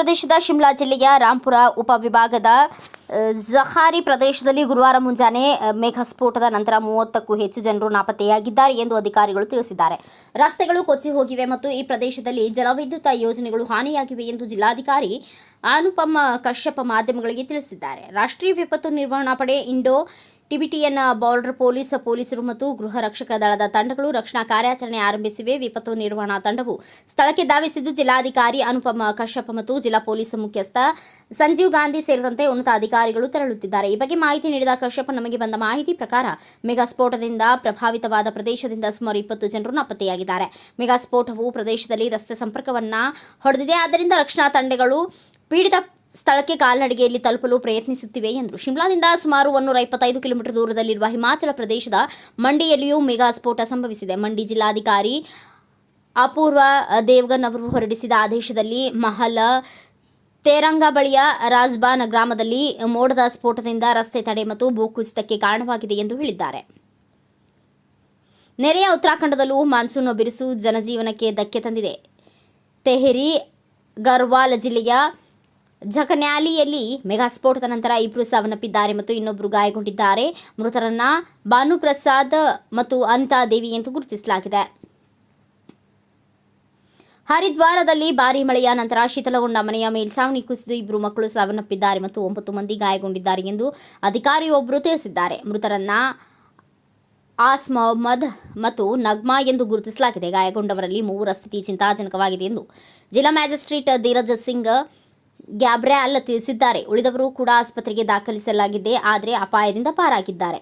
ಪ್ರದೇಶದ ಶಿಮ್ಲಾ ಜಿಲ್ಲೆಯ ರಾಂಪುರ ಉಪವಿಭಾಗದ ಜಹಾರಿ ಪ್ರದೇಶದಲ್ಲಿ ಗುರುವಾರ ಮುಂಜಾನೆ ಮೇಘಸ್ಫೋಟದ ನಂತರ ಮೂವತ್ತಕ್ಕೂ ಹೆಚ್ಚು ಜನರು ನಾಪತ್ತೆಯಾಗಿದ್ದಾರೆ ಎಂದು ಅಧಿಕಾರಿಗಳು ತಿಳಿಸಿದ್ದಾರೆ. ರಸ್ತೆಗಳು ಕೊಚ್ಚಿ ಹೋಗಿವೆ ಮತ್ತು ಈ ಪ್ರದೇಶದಲ್ಲಿ ಜಲವಿದ್ಯುತ್ ಯೋಜನೆಗಳು ಹಾನಿಯಾಗಿವೆ ಎಂದು ಜಿಲ್ಲಾಧಿಕಾರಿ ಅನುಪಮ ಕಶ್ಯಪ ಮಾಧ್ಯಮಗಳಿಗೆ ತಿಳಿಸಿದ್ದಾರೆ. ರಾಷ್ಟ್ರೀಯ ವಿಪತ್ತು ನಿರ್ವಹಣಾ ಪಡೆ ಇಂಡೋ ಟಿಬಿಟಿಯನ್ ಬಾರ್ಡರ್ ಪೊಲೀಸ್, ಪೊಲೀಸರು ಮತ್ತು ಗೃಹ ರಕ್ಷಕ ದಳದ ತಂಡಗಳು ರಕ್ಷಣಾ ಕಾರ್ಯಾಚರಣೆ ಆರಂಭಿಸಿವೆ. ವಿಪತ್ತು ನಿರ್ವಹಣಾ ತಂಡವು ಸ್ಥಳಕ್ಕೆ ಧಾವಿಸಿದ್ದು ಜಿಲ್ಲಾಧಿಕಾರಿ ಅನುಪಮ ಕಶ್ಯಪ ಮತ್ತು ಜಿಲ್ಲಾ ಪೊಲೀಸ್ ಮುಖ್ಯಸ್ಥ ಸಂಜೀವ್ ಗಾಂಧಿ ಸೇರಿದಂತೆ ಉನ್ನತ ಅಧಿಕಾರಿಗಳು ತೆರಳುತ್ತಿದ್ದಾರೆ. ಈ ಬಗ್ಗೆ ಮಾಹಿತಿ ನೀಡಿದ ಕಶ್ಯಪ, ನಮಗೆ ಬಂದ ಮಾಹಿತಿ ಪ್ರಕಾರ ಮೆಗಾ ಸ್ಫೋಟದಿಂದ ಪ್ರಭಾವಿತವಾದ ಪ್ರದೇಶದಿಂದ ಸುಮಾರು ಇಪ್ಪತ್ತು ಜನರು ನಾಪತ್ತೆಯಾಗಿದ್ದಾರೆ. ಮೆಗಾ ಸ್ಫೋಟವು ಪ್ರದೇಶದಲ್ಲಿ ರಸ್ತೆ ಸಂಪರ್ಕವನ್ನು ಹೊಡೆದಿದೆ. ಆದ್ದರಿಂದ ರಕ್ಷಣಾ ತಂಡಗಳು ಪೀಡಿತ ಸ್ಥಳಕ್ಕೆ ಕಾಲ್ನಡಿಗೆಯಲ್ಲಿ ತಲುಪಲು ಪ್ರಯತ್ನಿಸುತ್ತಿವೆ ಎಂದರು ಶಿಮ್ಲಾದಿಂದ ಸುಮಾರು ಒನ್ನೂರ ಇಪ್ಪತ್ತೈದು ಕಿಲೋಮೀಟರ್ ದೂರದಲ್ಲಿರುವ ಹಿಮಾಚಲ ಪ್ರದೇಶದ ಮಂಡಿಯಲ್ಲಿಯೂ ಮೆಗಾ ಸ್ಫೋಟ ಸಂಭವಿಸಿದೆ. ಮಂಡಿ ಜಿಲ್ಲಾಧಿಕಾರಿ ಅಪೂರ್ವ ದೇವ್ಗನ್ ಅವರು ಹೊರಡಿಸಿದ ಆದೇಶದಲ್ಲಿ ಮಹಲ ತೇರಂಗ ಬಳಿಯ ರಾಜ್ಬಾನ್ ಗ್ರಾಮದಲ್ಲಿ ಮೋಡದ ಸ್ಫೋಟದಿಂದ ರಸ್ತೆ ತಡೆ ಮತ್ತು ಭೂಕುಸಿತಕ್ಕೆ ಕಾರಣವಾಗಿದೆ ಎಂದು ಹೇಳಿದ್ದಾರೆ. ನೆರೆಯ ಉತ್ತರಾಖಂಡದಲ್ಲೂ ಮಾನ್ಸೂನ್ ಬಿರುಸು ಜನಜೀವನಕ್ಕೆ ಧಕ್ಕೆ ತಂದಿದೆ. ತೆಹರಿ, ಗರ್ವಾಲ್ ಜಿಲ್ಲೆಯ ಝಕನ್ಯಾಲಿಯಲ್ಲಿ ಮೆಗಾ ಸ್ಫೋಟದ ನಂತರ ಇಬ್ಬರು ಸಾವನ್ನಪ್ಪಿದ್ದಾರೆ ಮತ್ತು ಇನ್ನೊಬ್ಬರು ಗಾಯಗೊಂಡಿದ್ದಾರೆ. ಮೃತರನ್ನ ಭಾನುಪ್ರಸಾದ್ ಮತ್ತು ಅನಿತಾ ದೇವಿ ಎಂದು ಗುರುತಿಸಲಾಗಿದೆ. ಹರಿದ್ವಾರದಲ್ಲಿ ಭಾರೀ ಮಳೆಯ ನಂತರ ಶೀತಲಗೊಂಡ ಮನೆಯ ಮೇಲ್ಛಾವಣಿ ಕುಸಿದು ಇಬ್ಬರು ಮಕ್ಕಳು ಸಾವನ್ನಪ್ಪಿದ್ದಾರೆ ಮತ್ತು ಒಂಬತ್ತು ಮಂದಿ ಗಾಯಗೊಂಡಿದ್ದಾರೆ ಎಂದು ಅಧಿಕಾರಿಯೊಬ್ಬರು ತಿಳಿಸಿದ್ದಾರೆ. ಮೃತರನ್ನ ಆಸ್ ಮೊಹಮ್ಮದ್ ಮತ್ತು ನಗ್ಮಾ ಎಂದು ಗುರುತಿಸಲಾಗಿದೆ. ಗಾಯಗೊಂಡವರಲ್ಲಿ ಮೂವರ ಸ್ಥಿತಿ ಚಿಂತಾಜನಕವಾಗಿದೆ ಎಂದು ಜಿಲ್ಲಾ ಮ್ಯಾಜಿಸ್ಟ್ರೇಟ್ ಧೀರಜ್ ಸಿಂಗ್ ಗ್ಯಾಬ್ರ್ಯಾಲ್ ತಿಳಿಸಿದ್ದಾರೆ. ಉಳಿದವರು ಕೂಡ ಆಸ್ಪತ್ರೆಗೆ ದಾಖಲಿಸಲಾಗಿದೆ ಆದರೆ ಅಪಾಯದಿಂದ ಪಾರಾಗಿದ್ದಾರೆ.